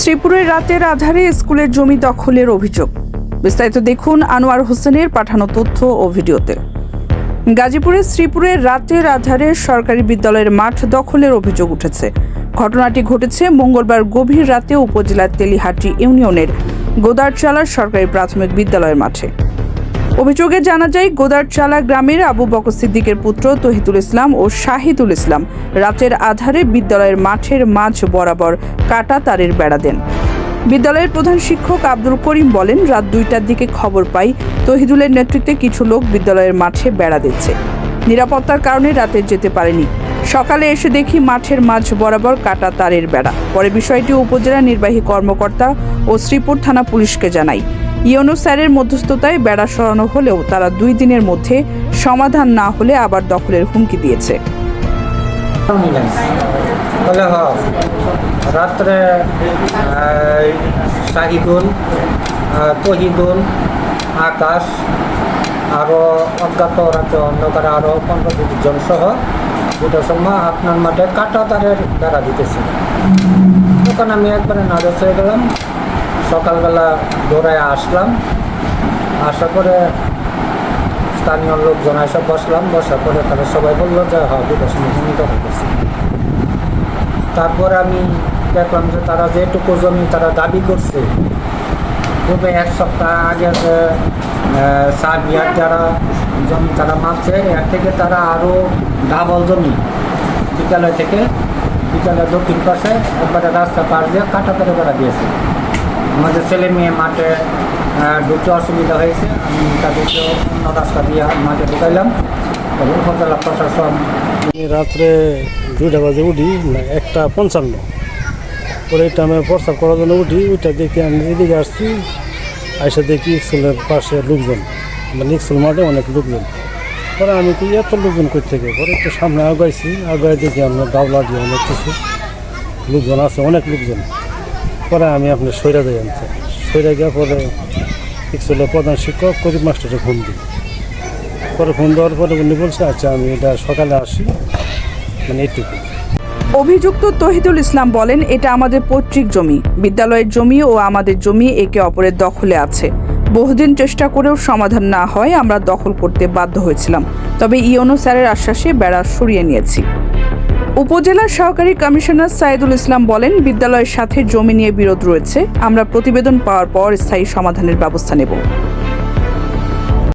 শ্রীপুরের রাতের আধারে স্কুলের জমি দখলের অভিযোগ। বিস্তারিত দেখুন আনোয়ার হোসেনের পাঠানো তথ্য ও ভিডিওতে। গাজীপুরের শ্রীপুরের রাতের আধারে সরকারি বিদ্যালয়ের মাঠ দখলের অভিযোগ উঠেছে। ঘটনাটি ঘটেছে মঙ্গলবার গভীর রাতে উপজেলার তেলিহাটি ইউনিয়নের গোদারচালার সরকারি প্রাথমিক বিদ্যালয়ের মাঠে। অভিযোগে জানা যায়, গোদারচালা গ্রামের আবু বকর সিদ্দিকের পুত্র তহিদুল ইসলাম ও শাহিদুল ইসলাম রাতের আধারে বিদ্যালয়ের মাঠের মাঝ বরাবর কাটা তারের বেড়া দেন। বিদ্যালয়ের প্রধান শিক্ষক আব্দুল করিম বলেন, রাত দুইটার দিকে খবর পাই, তহিদুলের নেতৃত্বে কিছু লোক বিদ্যালয়ের মাঠে বেড়া দিচ্ছে। নিরাপত্তার কারণে রাতে যেতে পারেনি। সকালে এসে দেখি মাঠের মাঝ বরাবর কাটা তারের বেড়া। পরে বিষয়টি উপজেলা নির্বাহী কর্মকর্তা ও শ্রীপুর থানা পুলিশকে জানাই। ইয়নো স্যারের মধ্যস্থতায় বেড়া সরানো হলেও তারা দুই দিনের মধ্যে সমাধান না হলে আবার দখলের হুমকি দিয়েছে। রাত্রে শাহিদুল তহিদুল, আকাশ আরও অজ্ঞাত রাতে অন্ধকারে আরও পনেরো বিশ জন সহ দুটোর সময় আপনার মাঠে কাটা তারের বেড়া দিতেছিল। তখন আমি একবারে নার্ভাস হয়ে গেলাম। সকালবেলা দৌড়ায় আসলাম। আসার পরে স্থানীয় লোকজন এসে বসলাম। বসার পরে তারা সবাই বলল, যে হ্যাঁ দুটোর সময় ভূমিকা তারপর আমি দেখলাম যে তারা যেটুকু জমি তারা দাবি করছে পূর্বে এক সপ্তাহ আগে যে সার বিয়ার যারা জমি তারা মাপছে এর থেকে তারা আরও ডাবল জমি বিদ্যালয় থেকে বিদ্যালয়ের দক্ষিণ পাশে একবারে রাস্তা পার দিয়ে কাটা করে বেড়া দিয়েছে। আমাদের ছেলে মেয়ে মাঠে ঢুকতে অসুবিধা হয়েছে। আমি তাদেরকে অন্য রাস্তা দিয়ে মাঠে ঢুকাইলাম। এবং উপজেলা প্রশাসন রাত্রে দুইটা বাজে উঠি একটা পঞ্চান্ন। পরে এটা আমি প্রস্তাব করার জন্য উঠি ওইটা দেখে আমি এদিকে আসছি, আইসা দেখি স্কুলের পাশে লোকজন। মানে স্কুল মাঠে অনেক লোকজন। পরে আমি কি এত লোকজন কই থেকে? পরে একটু সামনে আগাইছি আগাই দেখি আমরা ডাবলা দিয়ে অনেক কিছু। লোকজন আছে, অনেক লোকজন। পরে আমি আপনার সৈরা যাই আনতে সৈরা গিয়ে পরে স্কুলের প্রধান শিক্ষক করিম মাস্টারে ফোন দিই। পরে ফোন দেওয়ার পরে উনি বলছে আচ্ছা আমি এটা সকালে আসি। মানে এইটুকু। অভিযুক্ত তহিদুল ইসলাম বলেন, এটা আমাদের পৈতৃক জমি। বিদ্যালয়ের জমি ও আমাদের জমি একে অপরের দখলে আছে। বহুদিন চেষ্টা করেও সমাধান না হয়, আমরা দখল করতে বাধ্য হয়েছিলাম। তবে ইয়নো স্যারের আশ্বাসে বেড়া সরিয়ে নিয়েছি। উপজেলার সহকারী কমিশনার সাইদুল ইসলাম বলেন, বিদ্যালয়ের সাথে জমি নিয়ে বিরোধ রয়েছে। আমরা প্রতিবেদন পাওয়ার পর স্থায়ী সমাধানের ব্যবস্থা নেব।